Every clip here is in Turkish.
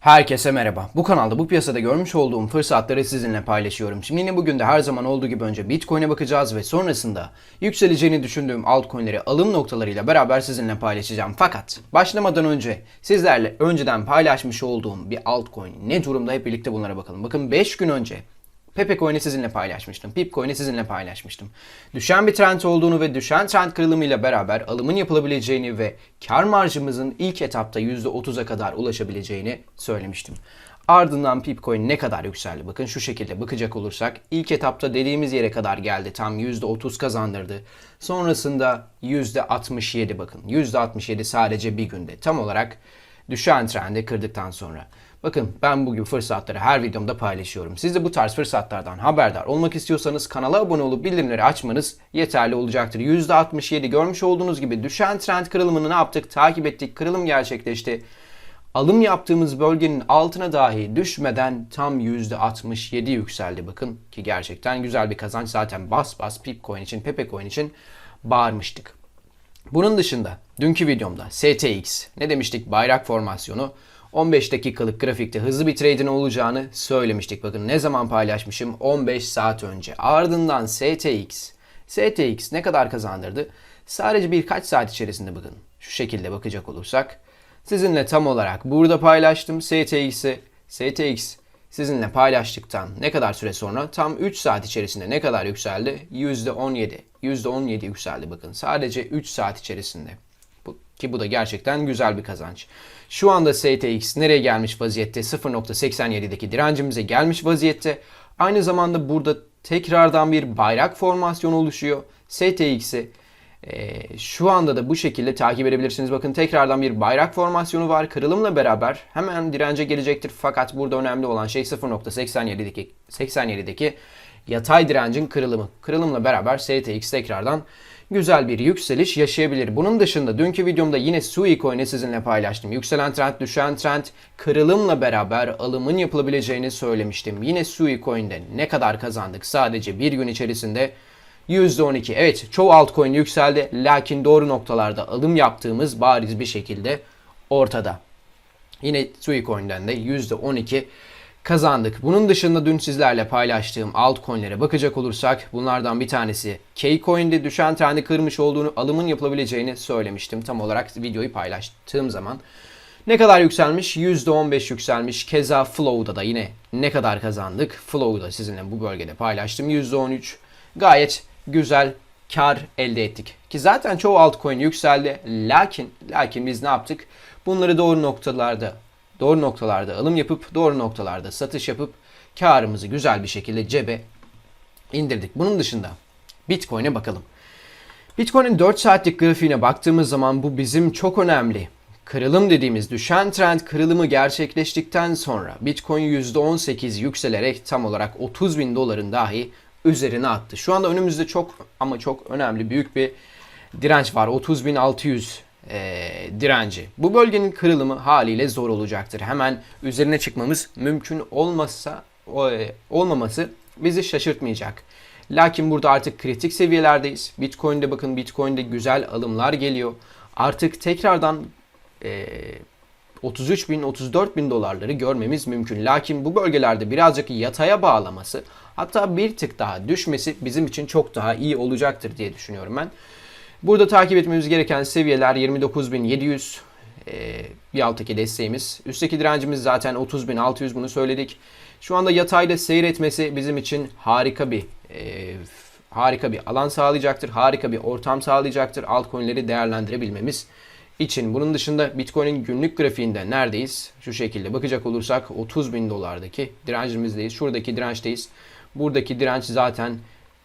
Herkese merhaba. Bu kanalda bu piyasada görmüş olduğum fırsatları sizinle paylaşıyorum. Şimdi yine bugün de her zaman olduğu gibi önce Bitcoin'e bakacağız ve sonrasında yükseleceğini düşündüğüm altcoin'leri alım noktalarıyla beraber sizinle paylaşacağım. Fakat başlamadan önce sizlerle önceden paylaşmış olduğum bir altcoin ne durumda hep birlikte bunlara bakalım. Bakın 5 gün önce Pepe Coin'i sizinle paylaşmıştım. Pip Coin'i sizinle paylaşmıştım. Düşen bir trend olduğunu ve düşen trend kırılımıyla beraber alımın yapılabileceğini ve kar marjımızın ilk etapta %30'a kadar ulaşabileceğini söylemiştim. Ardından Pipcoin ne kadar yükseldi? Bakın şu şekilde bakacak olursak ilk etapta dediğimiz yere kadar geldi. Tam %30 kazandırdı. Sonrasında %67 bakın. %67 sadece bir günde. Tam olarak düşen trendi kırdıktan sonra. Bakın ben bu gibi fırsatları her videomda paylaşıyorum. Siz de bu tarz fırsatlardan haberdar olmak istiyorsanız kanala abone olup bildirimleri açmanız yeterli olacaktır. %67 görmüş olduğunuz gibi düşen trend kırılımını ne yaptık? Takip ettik. Kırılım gerçekleşti. Alım yaptığımız bölgenin altına dahi düşmeden tam %67 yükseldi bakın ki gerçekten güzel bir kazanç zaten bas bas Pipcoin için Pepe Coin için bağırmıştık. Bunun dışında dünkü videomda STX ne demiştik bayrak formasyonu 15 dakikalık grafikte hızlı bir trade'in olacağını söylemiştik. Bakın ne zaman paylaşmışım? 15 saat önce. Ardından STX. STX ne kadar kazandırdı? Sadece birkaç saat içerisinde bakın. Şu şekilde bakacak olursak. Sizinle tam olarak burada paylaştım STX'i. STX sizinle paylaştıktan ne kadar süre sonra tam 3 saat içerisinde ne kadar yükseldi? %17. %17 yükseldi bakın. Sadece 3 saat içerisinde. Ki bu da gerçekten güzel bir kazanç. Şu anda STX nereye gelmiş vaziyette? 0.87'deki direncimize gelmiş vaziyette. Aynı zamanda burada tekrardan bir bayrak formasyonu oluşuyor. STX'i e, şu anda da bu şekilde takip edebilirsiniz. Bakın tekrardan bir bayrak formasyonu var. Kırılımla beraber hemen dirence gelecektir. Fakat burada önemli olan şey 0.87'deki 87'deki yatay direncin kırılımı. Kırılımla beraber STX tekrardan güzel bir yükseliş yaşayabilir. Bunun dışında dünkü videomda yine Sui Coin'i sizinle paylaştım. Yükselen trend, düşen trend, kırılımla beraber alımın yapılabileceğini söylemiştim. Yine Sui Coin'de ne kadar kazandık sadece bir gün içerisinde? %12. Evet çoğu altcoin yükseldi lakin doğru noktalarda alım yaptığımız bariz bir şekilde ortada. Yine Sui Coin'den de %12 kazandık. Bunun dışında dün sizlerle paylaştığım altcoin'lere bakacak olursak bunlardan bir tanesi K-Coin'de düşen trendi kırmış olduğunu alımın yapılabileceğini söylemiştim tam olarak videoyu paylaştığım zaman. Ne kadar yükselmiş? %15 yükselmiş. Keza Flow'da da yine ne kadar kazandık? Flow'da sizinle bu bölgede paylaştım. %13. Gayet güzel kar elde ettik. Ki zaten çoğu altcoin yükseldi. Lakin lakin biz ne yaptık? Bunları doğru noktalarda doğru noktalarda alım yapıp doğru noktalarda satış yapıp karımızı güzel bir şekilde cebe indirdik. Bunun dışında Bitcoin'e bakalım. Bitcoin'in 4 saatlik grafiğine baktığımız zaman bu bizim çok önemli. Kırılım dediğimiz düşen trend kırılımı gerçekleştikten sonra Bitcoin %18 yükselerek tam olarak 30 bin doların dahi üzerine attı. Şu anda önümüzde çok ama çok önemli büyük bir direnç var. 30.600 e, direnci. Bu bölgenin kırılımı haliyle zor olacaktır. Hemen üzerine çıkmamız mümkün olmazsa o, e, olmaması bizi şaşırtmayacak. Lakin burada artık kritik seviyelerdeyiz. Bitcoin'de bakın Bitcoin'de güzel alımlar geliyor. Artık tekrardan e, 33 bin 34 bin dolarları görmemiz mümkün. Lakin bu bölgelerde birazcık yataya bağlaması hatta bir tık daha düşmesi bizim için çok daha iyi olacaktır diye düşünüyorum ben. Burada takip etmemiz gereken seviyeler 29.700 ee, bir alttaki desteğimiz. Üstteki direncimiz zaten 30.600 bunu söyledik. Şu anda yatayda seyretmesi bizim için harika bir e, harika bir alan sağlayacaktır. Harika bir ortam sağlayacaktır. Altcoin'leri değerlendirebilmemiz için. Bunun dışında Bitcoin'in günlük grafiğinde neredeyiz? Şu şekilde bakacak olursak 30 bin dolardaki direncimizdeyiz. Şuradaki dirençteyiz. Buradaki direnç zaten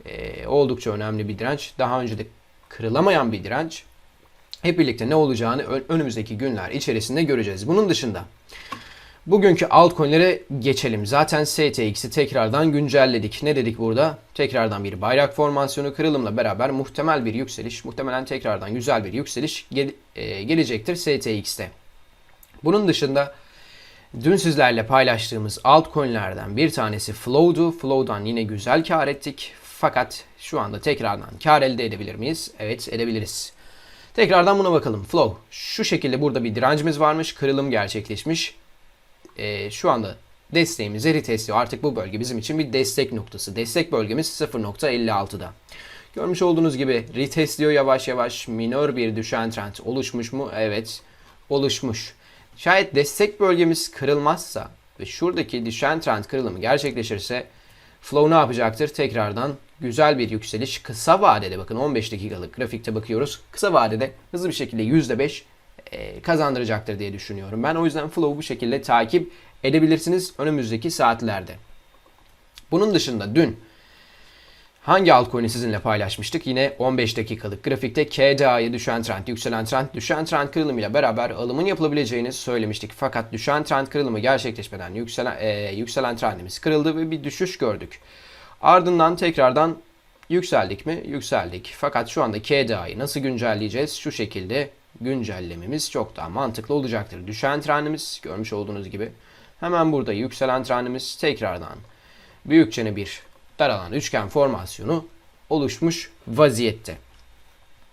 e, oldukça önemli bir direnç. Daha önce de kırılamayan bir direnç. Hep birlikte ne olacağını önümüzdeki günler içerisinde göreceğiz. Bunun dışında bugünkü altcoin'lere geçelim. Zaten STX'i tekrardan güncelledik. Ne dedik burada? Tekrardan bir bayrak formasyonu kırılımla beraber muhtemel bir yükseliş, muhtemelen tekrardan güzel bir yükseliş e, gelecektir STX'te. Bunun dışında dün sizlerle paylaştığımız altcoin'lerden bir tanesi Flow'du. Flow'dan yine güzel kar ettik. Fakat şu anda tekrardan kar elde edebilir miyiz? Evet edebiliriz. Tekrardan buna bakalım. Flow. Şu şekilde burada bir direncimiz varmış. Kırılım gerçekleşmiş. e, şu anda desteğimizi retestliyor. Artık bu bölge bizim için bir destek noktası. Destek bölgemiz 0.56'da. Görmüş olduğunuz gibi retestliyor yavaş yavaş. Minör bir düşen trend oluşmuş mu? Evet oluşmuş. Şayet destek bölgemiz kırılmazsa ve şuradaki düşen trend kırılımı gerçekleşirse Flow ne yapacaktır? Tekrardan güzel bir yükseliş kısa vadede bakın 15 dakikalık grafikte bakıyoruz. Kısa vadede hızlı bir şekilde %5 e, kazandıracaktır diye düşünüyorum. Ben o yüzden Flow'u bu şekilde takip edebilirsiniz önümüzdeki saatlerde. Bunun dışında dün hangi altcoin'i sizinle paylaşmıştık? Yine 15 dakikalık grafikte KDA'yı düşen trend, yükselen trend, düşen trend kırılımıyla beraber alımın yapılabileceğini söylemiştik. Fakat düşen trend kırılımı gerçekleşmeden yükselen, e, yükselen trendimiz kırıldı ve bir düşüş gördük. Ardından tekrardan yükseldik mi? Yükseldik. Fakat şu anda KDA'yı nasıl güncelleyeceğiz? Şu şekilde güncellememiz çok daha mantıklı olacaktır. Düşen trendimiz görmüş olduğunuz gibi. Hemen burada yükselen trendimiz tekrardan büyükçene bir daralan üçgen formasyonu oluşmuş vaziyette.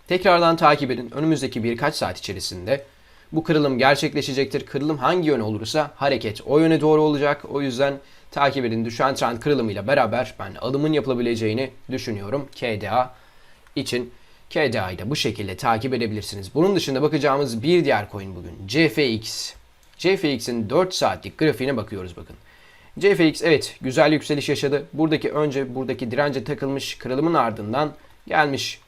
Tekrardan takip edin. Önümüzdeki birkaç saat içerisinde bu kırılım gerçekleşecektir. Kırılım hangi yöne olursa hareket o yöne doğru olacak. O yüzden takip edin. Düşen trend kırılımıyla beraber ben alımın yapılabileceğini düşünüyorum. KDA için KDA'yı da bu şekilde takip edebilirsiniz. Bunun dışında bakacağımız bir diğer coin bugün CFX. CFX'in 4 saatlik grafiğine bakıyoruz bakın. CFX evet güzel yükseliş yaşadı. Buradaki önce buradaki dirence takılmış kırılımın ardından gelmiş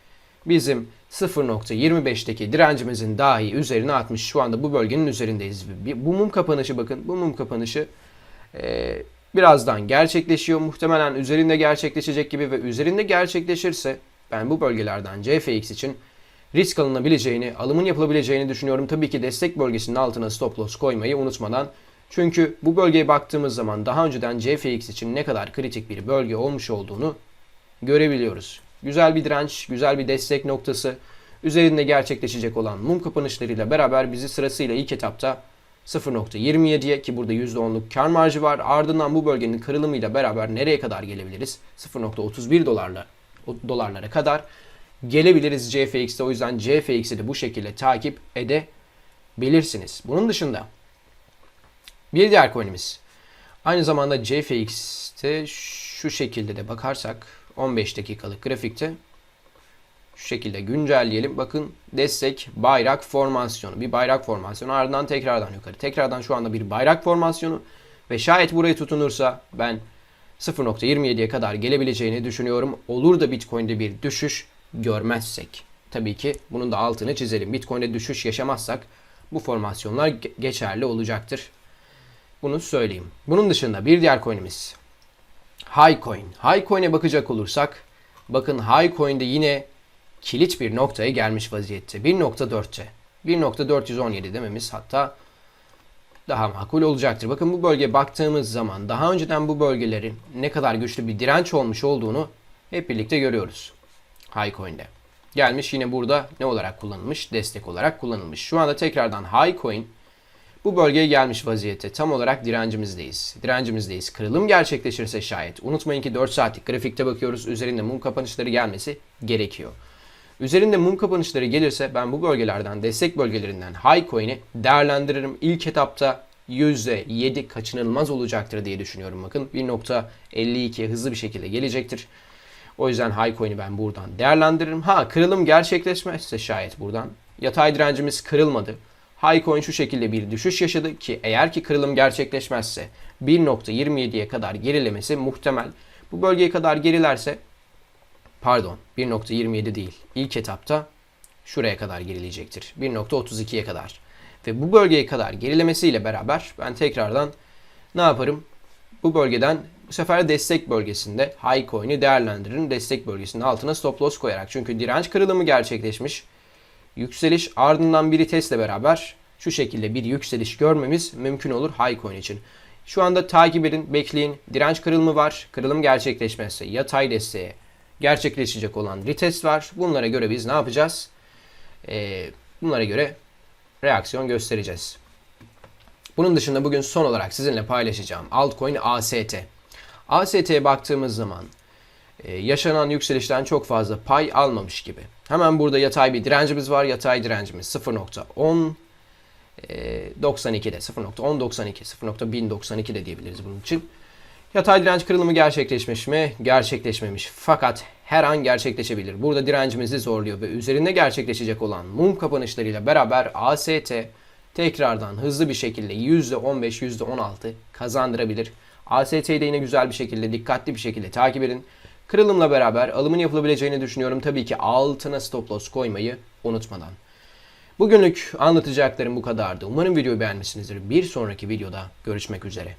bizim 0.25'teki direncimizin dahi üzerine atmış. Şu anda bu bölgenin üzerindeyiz. Bu mum kapanışı bakın. Bu mum kapanışı e, birazdan gerçekleşiyor. Muhtemelen üzerinde gerçekleşecek gibi ve üzerinde gerçekleşirse ben bu bölgelerden CFX için risk alınabileceğini, alımın yapılabileceğini düşünüyorum. Tabii ki destek bölgesinin altına stop loss koymayı unutmadan. Çünkü bu bölgeye baktığımız zaman daha önceden CFX için ne kadar kritik bir bölge olmuş olduğunu görebiliyoruz. Güzel bir direnç, güzel bir destek noktası. Üzerinde gerçekleşecek olan mum kapanışlarıyla beraber bizi sırasıyla ilk etapta 0.27'ye ki burada %10'luk kar marjı var. Ardından bu bölgenin kırılımıyla beraber nereye kadar gelebiliriz? 0.31 dolarla dolarlara kadar gelebiliriz CFX'te. O yüzden CFX'i de bu şekilde takip edebilirsiniz. Bunun dışında bir diğer coin'imiz aynı zamanda CFX'te şu şekilde de bakarsak 15 dakikalık grafikte şu şekilde güncelleyelim. Bakın destek bayrak formasyonu. Bir bayrak formasyonu ardından tekrardan yukarı. Tekrardan şu anda bir bayrak formasyonu ve şayet burayı tutunursa ben 0.27'ye kadar gelebileceğini düşünüyorum. Olur da Bitcoin'de bir düşüş görmezsek. Tabii ki bunun da altını çizelim. Bitcoin'de düşüş yaşamazsak bu formasyonlar geçerli olacaktır. Bunu söyleyeyim. Bunun dışında bir diğer coin'imiz Highcoin. Highcoin'e bakacak olursak bakın Highcoin'de yine kilit bir noktaya gelmiş vaziyette. 1.4'te. 1.417 dememiz hatta daha makul olacaktır. Bakın bu bölge baktığımız zaman daha önceden bu bölgelerin ne kadar güçlü bir direnç olmuş olduğunu hep birlikte görüyoruz. Highcoin'de. Gelmiş yine burada ne olarak kullanılmış? Destek olarak kullanılmış. Şu anda tekrardan Highcoin bu bölgeye gelmiş vaziyette. Tam olarak direncimizdeyiz. Direncimizdeyiz. Kırılım gerçekleşirse şayet. Unutmayın ki 4 saatlik grafikte bakıyoruz. Üzerinde mum kapanışları gelmesi gerekiyor. Üzerinde mum kapanışları gelirse ben bu bölgelerden, destek bölgelerinden high coin'i değerlendiririm. İlk etapta %7 kaçınılmaz olacaktır diye düşünüyorum. Bakın 1.52 hızlı bir şekilde gelecektir. O yüzden high coin'i ben buradan değerlendiririm. Ha kırılım gerçekleşmezse şayet buradan. Yatay direncimiz kırılmadı. High coin şu şekilde bir düşüş yaşadı ki eğer ki kırılım gerçekleşmezse 1.27'ye kadar gerilemesi muhtemel. Bu bölgeye kadar gerilerse pardon 1.27 değil. İlk etapta şuraya kadar gerileyecektir. 1.32'ye kadar. Ve bu bölgeye kadar gerilemesiyle beraber ben tekrardan ne yaparım? Bu bölgeden bu sefer destek bölgesinde high coin'i değerlendiririm. Destek bölgesinin altına stop loss koyarak. Çünkü direnç kırılımı gerçekleşmiş. Yükseliş ardından bir testle beraber şu şekilde bir yükseliş görmemiz mümkün olur high coin için. Şu anda takip edin, bekleyin. Direnç kırılımı var. Kırılım gerçekleşmezse yatay desteğe gerçekleşecek olan retest var. Bunlara göre biz ne yapacağız? Ee, bunlara göre reaksiyon göstereceğiz. Bunun dışında bugün son olarak sizinle paylaşacağım altcoin AST. AST'ye baktığımız zaman yaşanan yükselişten çok fazla pay almamış gibi. Hemen burada yatay bir direncimiz var. Yatay direncimiz 0.10 Ee, 92'de 0.1092, 0.1092 de diyebiliriz bunun için. Yatay direnç kırılımı gerçekleşmiş mi? Gerçekleşmemiş. Fakat her an gerçekleşebilir. Burada direncimizi zorluyor ve üzerinde gerçekleşecek olan mum kapanışlarıyla beraber AST tekrardan hızlı bir şekilde %15, %16 kazandırabilir. AST'yi de yine güzel bir şekilde, dikkatli bir şekilde takip edin. Kırılımla beraber alımın yapılabileceğini düşünüyorum. Tabii ki altına stop loss koymayı unutmadan. Bugünlük anlatacaklarım bu kadardı. Umarım videoyu beğenmişsinizdir. Bir sonraki videoda görüşmek üzere.